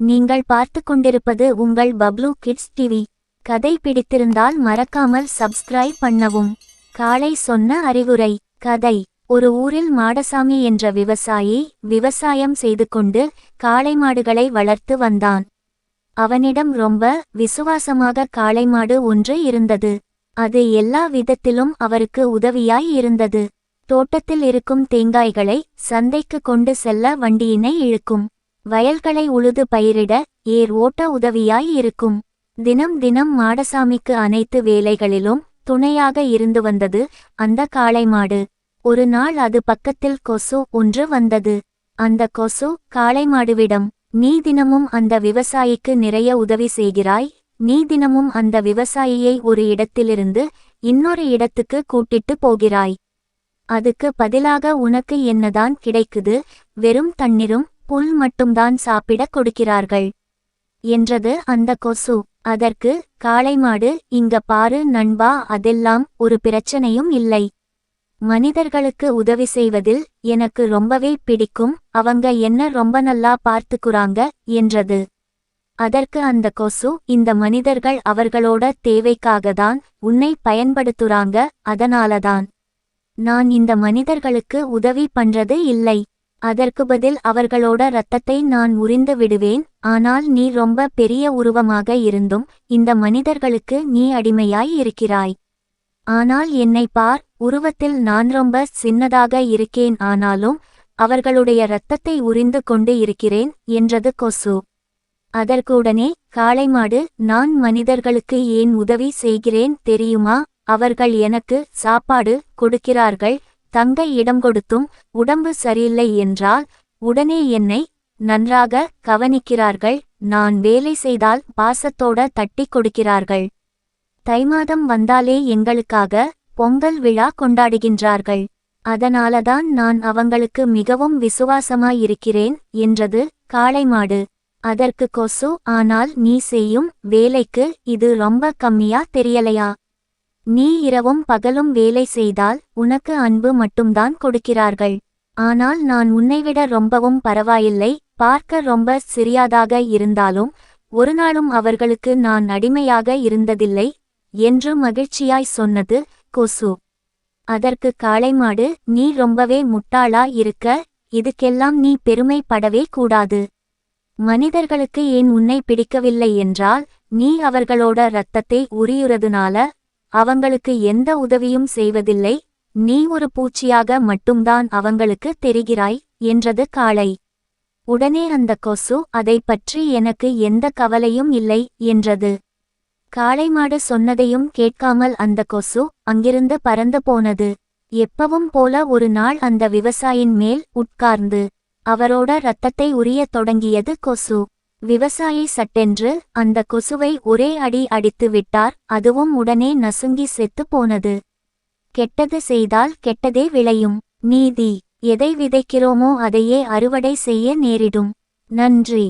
நீங்கள் பார்த்து கொண்டிருப்பது உங்கள் பப்ளூ கிட்ஸ் டிவி கதை பிடித்திருந்தால் மறக்காமல் சப்ஸ்கிரைப் பண்ணவும். காளை சொன்ன அறிவுரை கதை. ஒரு ஊரில் மாடசாமி என்ற விவசாயி விவசாயம் செய்து கொண்டு காளை மாடுகளை வளர்த்து வந்தான். அவனிடம் ரொம்ப விசுவாசமாக காளை மாடு ஒன்று இருந்தது. அது எல்லா விதத்திலும் அவருக்கு உதவியாய் இருந்தது. தோட்டத்தில் இருக்கும் தேங்காய்களை சந்தைக்கு கொண்டு செல்ல வண்டியினை இழுக்கும். வயல்களை உழுது பயிரிட ஏர் ஓட்ட உதவியாய் இருக்கும். தினம் தினம் மாடசாமிக்கு அனைத்து வேலைகளிலும் துணையாக இருந்து வந்தது அந்த காளை மாடு. ஒரு நாள் அது பக்கத்தில் கொசு ஒன்று வந்தது. அந்த கொசு காளை மாடுவிடம் நீ தினமும் அந்த விவசாயிக்கு நிறைய உதவி செய்கிறாய். நீ தினமும் அந்த விவசாயியை ஒரு இடத்திலிருந்து இன்னொரு இடத்துக்கு கூட்டிட்டு போகிறாய். அதுக்கு பதிலாக உனக்கு என்னதான் கிடைக்குது? வெறும் தண்ணீரும் புல் மட்டும்தான் சாப்பிடக் கொடுக்கிறார்கள். என்றது அந்த கொசு. அதற்கு காளைமாடு இங்க பாரு நண்பா அதெல்லாம் ஒரு பிரச்சனையும் இல்லை. மனிதர்களுக்கு உதவி செய்வதில் எனக்கு ரொம்பவே பிடிக்கும் அவங்க என்ன ரொம்ப நல்லா பார்த்துக்குறாங்க என்றது. அதற்கு அந்த கொசு இந்த மனிதர்கள் அவர்களோட தேவைக்காகத்தான் உன்னை பயன்படுத்துறாங்க அதனாலதான். நான் இந்த மனிதர்களுக்கு உதவி பண்றது இல்லை. அதற்கு பதில் அவர்களோட ரத்தத்தை நான் உரிந்து விடுவேன் ஆனால் நீ ரொம்ப பெரிய உருவமாக இருந்தும் இந்த மனிதர்களுக்கு நீ அடிமையாய் இருக்கிறாய். ஆனால் என்னை பார் உருவத்தில் நான் ரொம்ப சின்னதாக இருக்கேன் ஆனாலும் அவர்களுடைய இரத்தத்தை உரிந்து கொண்டு இருக்கிறேன் என்றது கொசு. அதற்கு உடனே காளைமாடு நான் மனிதர்களுக்கு ஏன் உதவி செய்கிறேன் தெரியுமா? அவர்கள் எனக்கு சாப்பாடு கொடுக்கிறார்கள் தங்க இடம் கொடுத்தும் உடம்பு சரியில்லை என்றால் உடனே என்னை நன்றாக கவனிக்கிறார்கள். நான் வேலை செய்தால் பாசத்தோட தட்டி கொடுக்கிறார்கள். தை மாதம் வந்தாலே எங்களுக்காக பொங்கல் விழா கொண்டாடுகின்றார்கள். அதனாலதான் நான் அவங்களுக்கு மிகவும் விசுவாசமாயிருக்கிறேன் என்றது காளைமாடு அதற்கு கொசு ஆனால் நீ செய்யும் வேலைக்கு இது ரொம்ப கம்மியா தெரியலையா? நீ இரவும் பகலும் வேலை செய்தால் உனக்கு அன்பு மட்டும்தான் கொடுக்கிறார்கள். ஆனால் நான் உன்னைவிட ரொம்பவும் பரவாயில்லை பார்க்க ரொம்ப சிறியாதாக இருந்தாலும் ஒரு நாளும் அவர்களுக்கு நான் அடிமையாக இருந்ததில்லை என்று மகிழ்ச்சியாய் சொன்னது கொசு. அதற்கு காளைமாடு நீ ரொம்பவே முட்டாளா இருக்க இதுக்கெல்லாம் நீ பெருமைப்படவே கூடாது. மனிதர்களுக்கு ஏன் உன்னை பிடிக்கவில்லை என்றால் நீ அவர்களோட இரத்தத்தை உரியுறதுனால அவங்களுக்கு எந்த உதவியும் செய்வதில்லை. நீ ஒரு பூச்சியாக மட்டும்தான் அவங்களுக்கு தெரிகிறாய் என்றது காளை. உடனே அந்த கொசு அதை பற்றி எனக்கு எந்த கவலையும் இல்லை என்றது. காளைமாடு சொன்னதையும் கேட்காமல் அந்த கொசு அங்கிருந்து பறந்து போனது. எப்பவும் போல ஒரு நாள் அந்த விவசாயின் மேல் உட்கார்ந்து அவரோட ரத்தத்தை உரியத் தொடங்கியது கொசு. விவசாயி சட்டென்று அந்த கொசுவை ஒரே அடி அடித்து விட்டார் அதுவும் உடனே நசுங்கி செத்து போனது. கெட்டது செய்தால் கெட்டதே விளையும். நீதி எதை விதைக்கிறோமோ அதையே அறுவடை செய்ய நேரிடும். நன்றி.